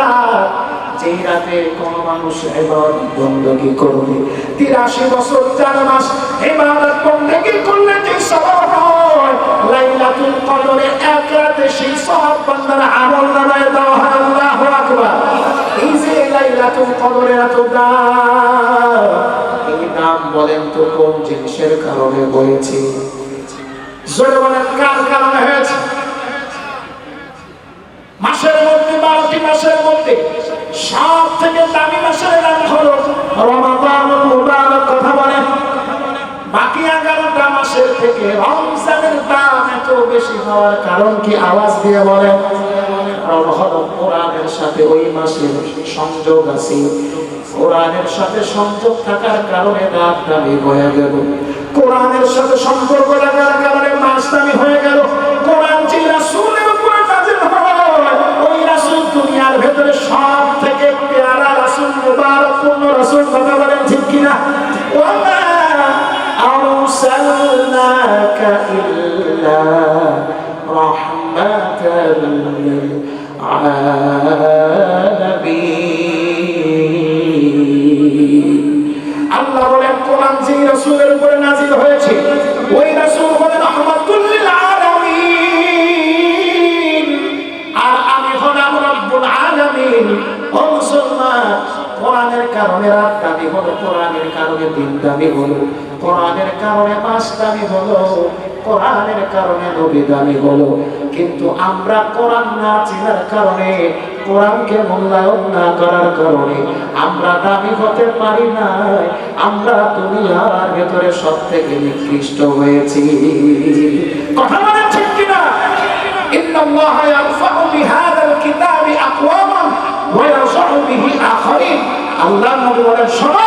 রাত রাতে কোন মানুষ বন্দী করবে। তিরাশি বছর চার মাস এবাদত বন্দী করলে যে সবার হয়, লাইলাতুল এক রাতে সেই সব বান্দার এই যে লাইলাতুল কদরে এত দাম, এই দাম বলেন তো কোন জিনিসের কারণে হয়েছে জোরে বলেন কার কারণে হয়েছে। মাসের মধ্যে, বারোটি মাসের মধ্যে, সব থেকে দামি মাসের নাম হলো মুবারক কথা বলেন বাকি এগারোটা মাসের থেকে রমজানের দাম এত বেশি হওয়ার কারণ কি আওয়াজ দিয়ে হলো কোরআনের সাথে ওই মাসের সংযোগ আছে। কোরআনের সাথে সংযোগ থাকার কারণে দাম দামি হয়ে গেল। কোরআনের সাথে সম্পর্ক লাগার কারণে মাস দামি হয়ে গেল। কোরআন যে রাসূলের উপরে নাযিল হয়, ওই রাসূল দুনিয়ার ভেতরে সব থেকে পেয়ারা রাসূল, মুবারক রাসূল কথা বলেন ঠিক কিনা? ওয়া দামি হলো। কোরআনের কারণে মাছ দামি হলো, কোরআনের কারণে নবী দামি হলো। কিন্তু আমরা কোরআন না চেনার কারণে, কোরআনকে মূল্যায়ন না করার কারণে আমরা দাবি হতে পারি না আমরা দুনিয়ার ভেতরে সব থেকে নিকৃষ্ট হয়েছি। কথা ঠিক কিনা? আল্লাহ নবী বলেন, শোনো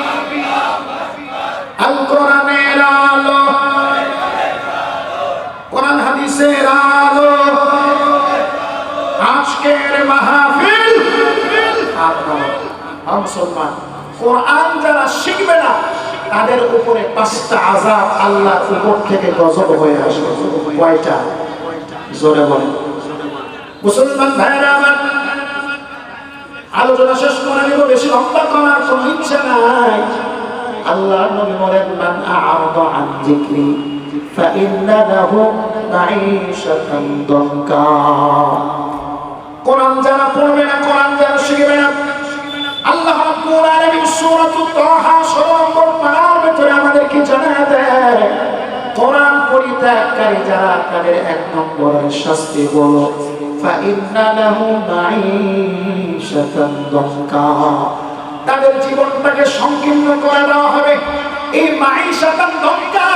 আল কোরআনের আলো। কোরআন হাদিসের আলো। আজকের মাহফিল। মুসলমান, কোরআন যারা শিখবে না, তাদের উপরে পাঁচটা আজাব আল্লাহর উপর থেকে গজব হয়ে আসবে। কয়টা? জোরে বলেন। মুসলমান ভাইরা আমার, আলোচনা শেষ করে নিব, বেশি লম্বা করার কোনো ইচ্ছা নাই। আল্লাহ নবী বলেন মান আ'রাদা আন যিকরি ফাইন্না লাহু মাঈশাতান দনকা কোরআন যারা পড়বে না কোরআন যারা শিখবে না আল্লাহ রাব্বুল আলামিন সূরাতুত তাহা 16 নম্বর পারার ভিতরে আমাদেরকে জানায় দেয় কোরআন পরিত্যাগকারী যারা তাদের এক নম্বরের শাস্তি হলো فإن له معيشة ضنكا তাদের জীবনটাকে সংকীর্ণ করে দেওয়া হবে। এই মাইশাতান দঙ্কা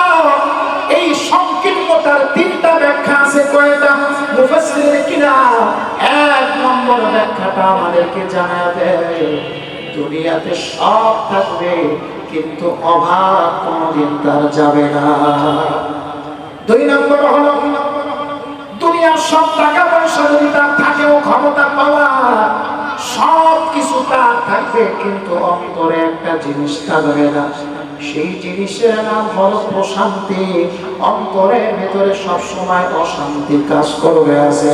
এই সংকীর্ণতার তিনটা ব্যাখ্যা আছে কয়টা? মুফাসসিরের কিনা এক নম্বর ব্যাখ্যাটা আমাদেরকে জানা দেয় দুনিয়াতে সব থাকবে, কিন্তু অভাব কোনোদিন তার যাবে না। দুই নম্বর হলো, দুনিয়ার সব টাকা পয়সা যদি তার থাকেও ক্ষমতা পাওয়া সব কিছু তার থাকবে, কিন্তু অন্তরে একটা জিনিস থাকবে না। সেই জিনিসের নাম হলো প্রশান্তি। অন্তরের ভেতরে সব সময় অশান্তি কাজ করবে, আছে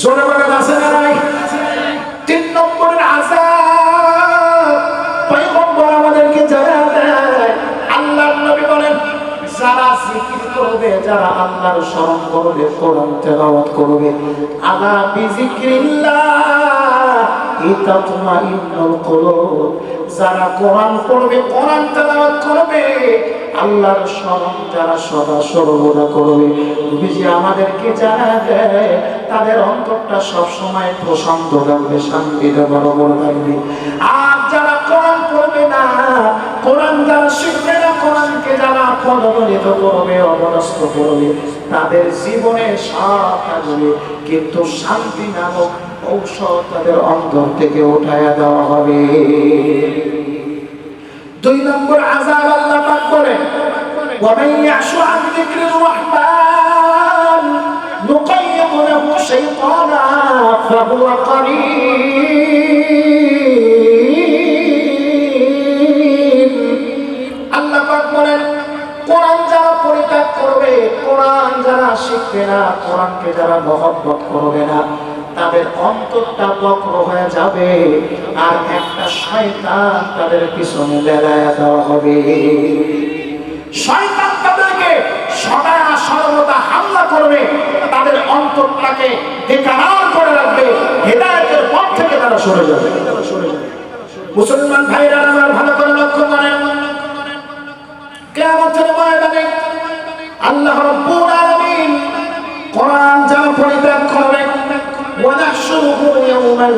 জোরে আছে নাই? তিন নম্বরের আমাদেরকে জানা দেয় নবী বলেন, যারা জিকির করবে, যারা আল্লাহর স্মরণ করবে, কোরআন তেলাওয়াত করবে আলা কুলুব যারা যারা করবে। তাদের অন্তরটা সব সময় প্রশান্ত থাকবে, শান্তিতে বড় বড় থাকবে। আর যারা কোরআন পড়বে না, কোরআন যারা শিখবে না, কোরআনকে যারা পদদলিত করবে অবনস্ত করবে, তাদের জীবনে সব থাকবে। কিন্তু শান্তি নামক ঔষধ তাদের অন্তর থেকে উঠায়া দেওয়া হবে দুই নম্বর আজাব আল্লাহ পাক বলেন ومن يعش عن ذكر الرحمن نقيض له شيطانا فهو قرين আল্লাহ পাক বলেন কোরআন যারা পরিত্যাগ করবে কোরআন যারা শিখবে না কোরআনকে যারা মহব্বত করবে না তাদের অন্তরটা বক্র হয়ে যাবে আর একটা শয়তান তাদের পিছনে বেড়ায় দেওয়া হবে। শয়তান তাদেরকে সদা সর্বদা হামলা করবে, তাদের অন্তরটাকে বেকার করে রাখবে, হেদায়তের পথ থেকে তারা সরে যাবে। মুসলমান ভাইরা, আমার ভালো করে লক্ষ্য করেন। কিয়ামতের ময়দানে আল্লাহ রাব্বুল আলামিন কোরআন যারা পরিত্যাগ করবে ওয়ানাহশুরুহু ইয়াওমাল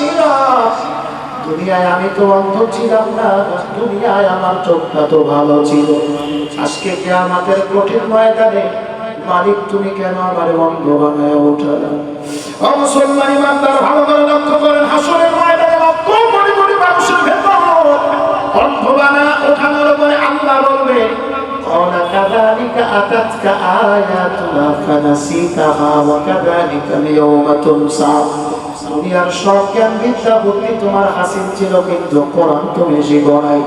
কুনতু বাসীরা দুনিয়ায় আমি তো অন্ধ ছিলাম না দুনিয়ায় আমার চোখটা তো ভালো ছিল আজকে কে আমাদের কঠিন ময়দানে মালিক তুমি কেন আমার অন্ধ বানায় উঠালেন ও মুসলমান ইমানদার ভালো করে লক্ষ্য করেন হাসরের ময়দানে লক্ষ কোটি কোটি মানুষের ভেতর অন্ধ বানা ওঠানোর পরে আল্লাহ বলবে قال كذلك أتتك آياتنا فنسيتها وكذلك اليوم تنسى দুনিয়ার সব জ্ঞান বিদ্যা বুদ্ধি তোমার হাসিল ছিল কিন্তু কোরআন তুমি শিখো নাই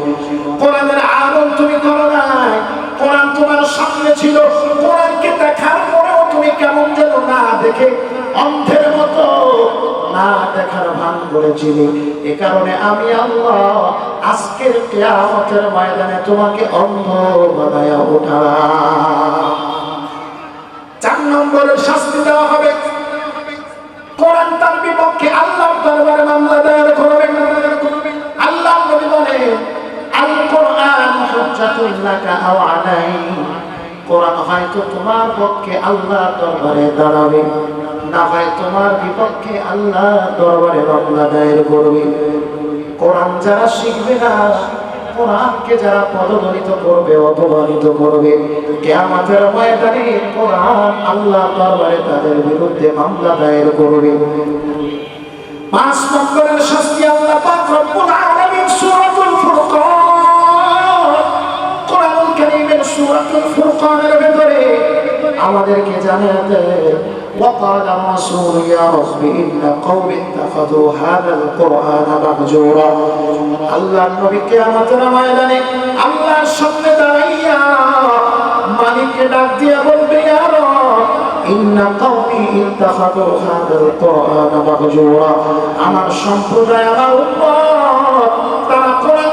কোরআনের আমল তুমি করো নাই। কোরআন তোমার সামনে ছিল। কোরআনকে দেখার পরেও তুমি কেমন যেন না দেখে, অন্ধের মতো না দেখার ভান করেছিলি। এ কারণে আমি আল্লাহ আজকের কেয়ামতের ময়দানে তোমাকে অন্ধ বানায়া ওঠা চার নম্বরের শাস্তি দেওয়া হবে। কোরআন আল্লাহর দরবারে না হয় তোমার যারা শিখবে করবে, অপমানিত করবে আল্লাহ দরবারে তাদের বিরুদ্ধে মামলা দায়ের করবে। পাঁচ সূরাতুল ফুরকানের ভিতরে আমাদেরকে জানিয়ে দেয় وقال الرسول يا رب إن قوم اتخذوا هذا القرآن مهجورا আল্লাহ নবী কিয়ামতের ময়দানে আল্লাহর সামনে দাঁড়াইয়া মালিককে ডাক দিয়া বলবে ইয়া রব ইন্না কওমি ইত্তাখাযু হাদাল কোরআন মাহজুরা আমার সম্প্রদায় আমার উম্মত তারা কোরআন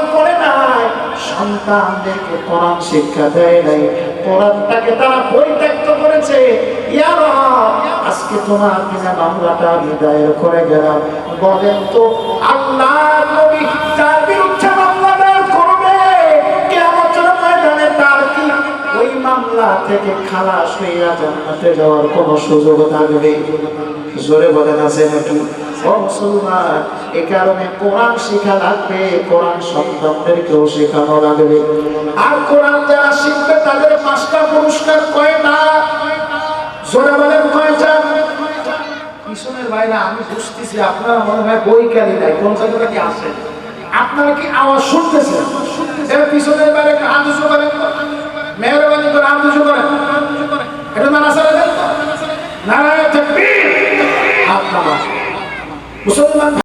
পড়ে নাই সন্তানদেরকে কোরআন শিক্ষা দেয় নাই। কোরআনটাকে তারা পরিত্যক্ত করেছে। আজকে তোমার কিনা মামলাটা আমি করে গেলাম। বলেন তো আল্লাহ যার বিরুদ্ধে কিয়ামতের ময়দানে তার কি? ওই মামলা থেকে খালাস হইয়া জান্নাতে যাওয়ার কোনো সুযোগ থাকবে? জোরে বলেন, আছে নাকি? ও এ কারণে কোরআন শেখা লাগবে, কোরআন সন্তানদেরকেও শেখানো লাগবে। আর কোরআন যারা শিখবে, তাদের পাঁচটা পুরস্কার কয়টা? জোরে বলেন কয়টা? পিছনের বাইরে আমি বুঝতেছি, আপনারা মনে হয় বই নাই। কোন জায়গাটা কি আছে? আপনারা কি আওয়াজ শুনতেছেন এবার পিছনের বাইরে হাত উঁচু করেন। মেহরবানি করে হাত উঁচু করেন। এটা থাকবি। হাত নামা মুসলমান